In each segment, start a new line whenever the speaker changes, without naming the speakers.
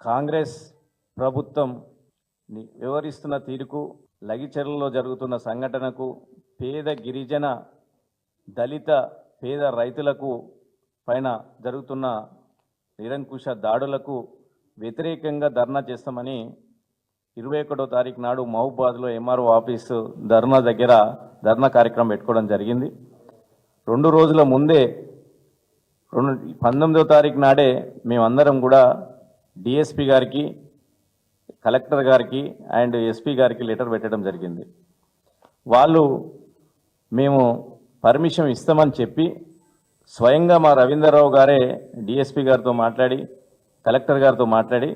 కాంగ్రెస్ ప్రభుత్వం ని- వివరిస్తున్న తీరుకు లగిచెర్లలో జరుగుతున్న సంఘటనకు పేద గిరిజన దళిత పేద రైతులకు పైన జరుగుతున్న నిరంకుశ దాడులకు వ్యతిరేకంగా ధర్నా చేస్తామని ఇరవై ఒకటో తారీఖు నాడు మహబూబాద్లో ఎంఆర్ఓ ఆఫీసు ధర్నా దగ్గర ధర్నా కార్యక్రమం పెట్టుకోవడం జరిగింది. రెండు రోజుల ముందే రెండు పంతొమ్మిదో తారీఖు నాడే మేమందరం కూడా డిఎస్పి గారికి కలెక్టర్ గారికి అండ్ ఎస్పీ గారికి లెటర్ పెట్టడం జరిగింది. వాళ్ళు మేము పర్మిషన్ ఇస్తామని చెప్పి స్వయంగా మా రవీంద్రరావు గారే డిఎస్పి గారితో మాట్లాడి కలెక్టర్ గారితో మాట్లాడి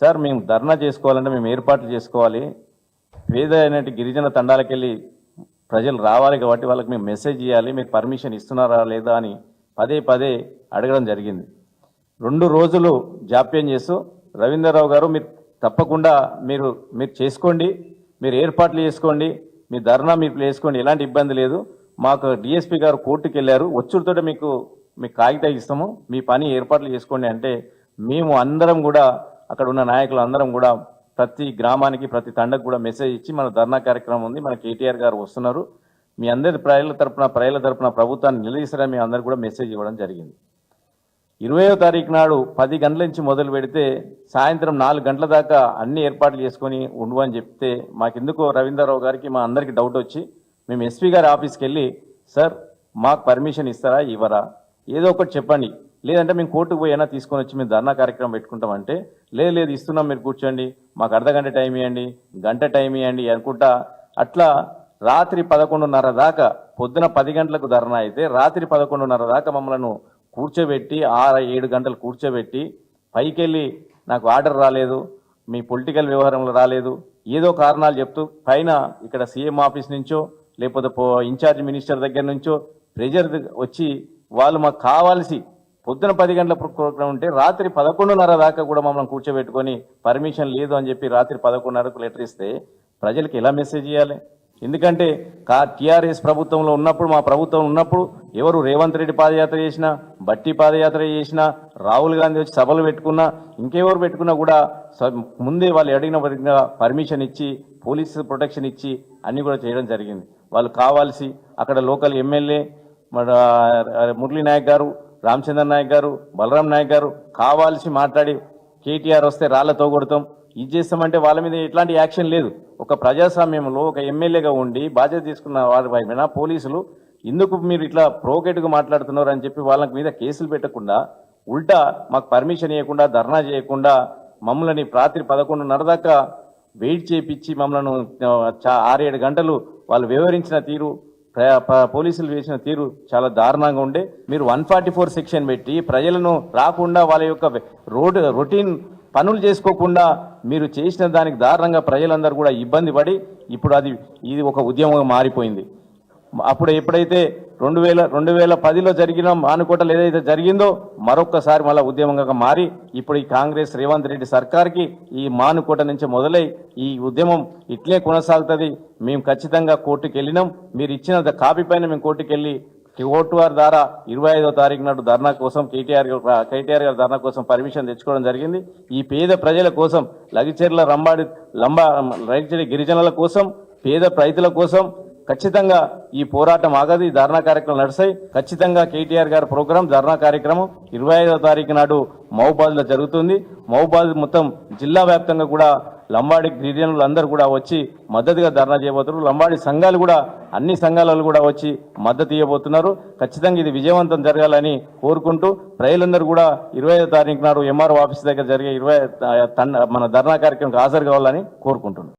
సార్ మేము ధర్నా చేసుకోవాలంటే మేము ఏర్పాట్లు చేసుకోవాలి. పేద అయినట్టు గిరిజన తండాలకెళ్ళి ప్రజలు రావాలి కాబట్టి వాళ్ళకి మేము మెసేజ్ ఇవ్వాలి మీరు పర్మిషన్ ఇస్తున్నారా లేదా అని పదే పదే అడగడం జరిగింది. రెండు రోజులు జాప్యం చేస్తూ రవీంద్రరావు గారు మీరు తప్పకుండా మీరు మీరు చేసుకోండి మీరు ఏర్పాట్లు చేసుకోండి మీ ధర్నా మీరు చేసుకోండి ఎలాంటి ఇబ్బంది లేదు. మాకు డిఎస్పీ గారు కోర్టుకు వెళ్ళారు వచ్చుడితోటే మీకు మీకు కాగితం ఇస్తాము. మీ పని ఏర్పాట్లు చేసుకోండి అంటే మేము అందరం కూడా అక్కడ ఉన్న నాయకులు అందరం కూడా ప్రతి గ్రామానికి ప్రతి తండకు కూడా మెసేజ్ ఇచ్చి మన ధర్నా కార్యక్రమం ఉంది. మన కేటీఆర్ గారు వస్తున్నారు. మీ అందరి ప్రజల తరపున ప్రజల తరపున ప్రభుత్వాన్ని నిలదీస్తారని మీ అందరు కూడా మెసేజ్ ఇవ్వడం జరిగింది. ఇరవయో తారీఖు నాడు పది గంటల నుంచి మొదలు పెడితే సాయంత్రం నాలుగు గంటల దాకా అన్ని ఏర్పాట్లు చేసుకొని ఉండు అని చెప్తే మాకెందుకో రవీంద్రరావు గారికి మా అందరికి డౌట్ వచ్చి మేము ఎస్పీ గారి ఆఫీస్కి వెళ్ళి సార్ మాకు పర్మిషన్ ఇస్తారా ఇవ్వరా? ఏదో ఒకటి చెప్పండి. లేదంటే మేము కోర్టుకు పోయినా తీసుకొని వచ్చి మేము ధర్నా కార్యక్రమం పెట్టుకుంటామంటే లేదు లేదు ఇస్తున్నాం మీరు కూర్చోండి మాకు అర్ధ గంట టైం ఇవ్వండి గంట టైం ఇవ్వండి అనుకుంటా అట్లా రాత్రి పదకొండున్నర దాకా పొద్దున పది గంటలకు ధర్నా అయితే రాత్రి పదకొండున్నర దాకా మమ్మల్ని కూర్చోబెట్టి ఆరు ఏడు గంటలు కూర్చోబెట్టి పైకెళ్ళి నాకు ఆర్డర్ రాలేదు మీ పొలిటికల్ వ్యవహారంలో రాలేదు ఏదో కారణాలు చెప్తూ పైన ఇక్కడ సీఎం ఆఫీస్ నుంచో లేకపోతే పో- ఇన్ఛార్జ్ మినిస్టర్ దగ్గర నుంచో ప్రెజర్ వచ్చి వాళ్ళు మాకు కావాల్సి పొద్దున పది గంటల ప్రోగ్రాం ఉంటే రాత్రి పదకొండున్నర దాకా కూడా మమ్మల్ని కూర్చోబెట్టుకొని పర్మిషన్ లేదు అని చెప్పి రాత్రి పదకొండున్నరకు లెటర్ ఇస్తే ప్రజలకు ఎలా మెసేజ్ చేయాలి ఎందుకంటే కా టీఆర్ఎస్ ప్రభుత్వంలో ఉన్నప్పుడు మా ప్రభుత్వం ఉన్నప్పుడు ఎవరు రేవంత్ రెడ్డి పాదయాత్ర చేసినా బట్టి పాదయాత్ర చేసినా రాహుల్ గాంధీ వచ్చి సభలు పెట్టుకున్నా ఇంకెవరు పెట్టుకున్నా కూడా స- ముందే వాళ్ళు అడిగిన విధంగా పర్మిషన్ ఇచ్చి పోలీస్ ప్రొటెక్షన్ ఇచ్చి అన్ని కూడా చేయడం జరిగింది. వాళ్ళు కావాల్సి అక్కడ లోకల్ ఎమ్మెల్యే మురళీ నాయక్ గారు రామచంద్ర నాయక్ గారు బలరాం నాయక్ గారు కావాల్సి మాట్లాడి కేటీఆర్ వస్తే రాళ్ళతో కొడతాం. ఇది చేస్తామంటే వాళ్ళ మీద ఎట్లాంటి యాక్షన్ లేదు. ఒక ప్రజాస్వామ్యంలో ఒక ఎమ్మెల్యేగా ఉండి బాధ్యత తీసుకున్న వారి పైన పోలీసులు ఎందుకు మీరు ఇట్లా ప్రోగేట్గా మాట్లాడుతున్నారు అని చెప్పి వాళ్ళ మీద కేసులు పెట్టకుండా ఉల్టా మాకు పర్మిషన్ ఇవ్వకుండా ధర్నా చేయకుండా మమ్మల్ని రాత్రి పదకొండున్నర దాకా వెయిట్ చేపించి మమ్మల్ని ఆరేడు గంటలు వాళ్ళు వివరించిన తీరు ప- పోలీసులు వేసిన తీరు చాలా దారుణంగా ఉండే. మీరు వన్ ఫార్టీ ఫోర్ సెక్షన్ పెట్టి ప్రజలను రాకుండా వాళ్ళ యొక్క రోడ్ రొటీన్ పనులు చేసుకోకుండా మీరు చేసిన దానికి దారుణంగా ప్రజలందరూ కూడా ఇబ్బంది పడి ఇప్పుడు అది ఇది ఒక ఉద్యమంగా మారిపోయింది. అప్పుడు ఎప్పుడైతే రెండు వేల రెండు వేల పదిలో జరిగిన మానుకోటలు ఏదైతే జరిగిందో మరొక్కసారి మళ్ళీ ఉద్యమంగా మారి ఇప్పుడు ఈ కాంగ్రెస్ రేవంత్ రెడ్డి సర్కార్కి ఈ మానుకోట నుంచి మొదలై ఈ ఉద్యమం ఇట్లే కొనసాగుతుంది. మేము ఖచ్చితంగా కోర్టుకు వెళ్ళినాం మీరు ఇచ్చిన కాపీ పైన మేము కోర్టుకు వెళ్ళి కోర్టు ద్వారా ఇరవై ఐదో తారీఖు నాడు ధర్నా కోసం కేటీఆర్ కేటీఆర్ గారి ధర్నా కోసం పర్మిషన్ తెచ్చుకోవడం జరిగింది. ఈ పేద ప్రజల కోసం లగిచెర్ల రంబాడి లంబా లగిచెరి గిరిజనుల కోసం పేద రైతుల కోసం ఖచ్చితంగా ఈ పోరాటం ఆగదు ఈ ధర్నా కార్యక్రమం నడుస్తాయి. ఖచ్చితంగా కేటీఆర్ గారి ప్రోగ్రాం ధర్నా కార్యక్రమం ఇరవై ఐదో తారీఖు నాడు మహబాద్లో జరుగుతుంది. మహబాద్ మొత్తం జిల్లా వ్యాప్తంగా కూడా లంబాడి గిరిజనులు అందరూ కూడా వచ్చి మద్దతుగా ధర్నా చేయబోతున్నారు. లంబాడి సంఘాలు కూడా అన్ని సంఘాలలో కూడా వచ్చి మద్దతు ఇవ్వబోతున్నారు. ఖచ్చితంగా ఇది విజయవంతం జరగాలని కోరుకుంటూ ప్రజలందరూ కూడా ఇరవై తారీఖు నాడు ఎంఆర్ఓ ఆఫీస్ దగ్గర జరిగే ఇరవై మన ధర్నా కార్యక్రమంకి హాజరు కావాలని కోరుకుంటున్నాను